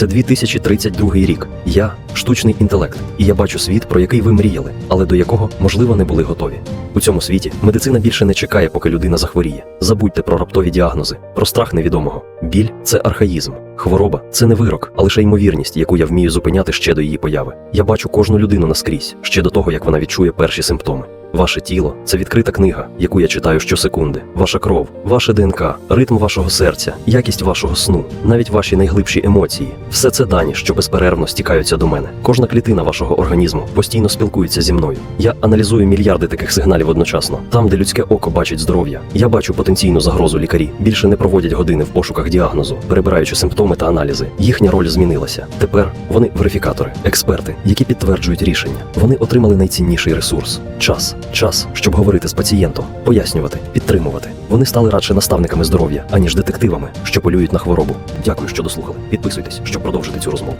Це 2032 рік. Я штучний інтелект, і я бачу світ, про який ви мріяли, але до якого, можливо, не були готові. У цьому світі медицина більше не чекає, поки людина захворіє. Забудьте про раптові діагнози, про страх невідомого. Біль це архаїзм. Хвороба це не вирок, а лише ймовірність, яку я вмію зупиняти ще до її появи. Я бачу кожну людину наскрізь, ще до того, як вона відчує перші симптоми. Ваше тіло це відкрита книга, яку я читаю щосекунди. Ваша кров, ваше ДНК, ритм вашого серця, якість вашого сну, навіть ваші найглибші емоції. Все це дані, що безперервно стікаються до мене. Кожна клітина вашого організму постійно спілкується зі мною. Я аналізую мільярди таких сигналів одночасно. Там, де людське око бачить здоров'я, я бачу потенційну загрозу лікарі. Більше не проводять години в пошуках діагнозу, перебираючи симптоми та аналізи. Їхня роль змінилася. Тепер вони верифікатори, експерти, які підтверджують рішення. Вони отримали найцінніший ресурс час. Час, щоб говорити з пацієнтом, пояснювати, підтримувати. Вони стали радше наставниками здоров'я, аніж детективами, що полюють на хворобу. Дякую, що дослухали. Підписуйтесь, щоб продовжити цю розмову.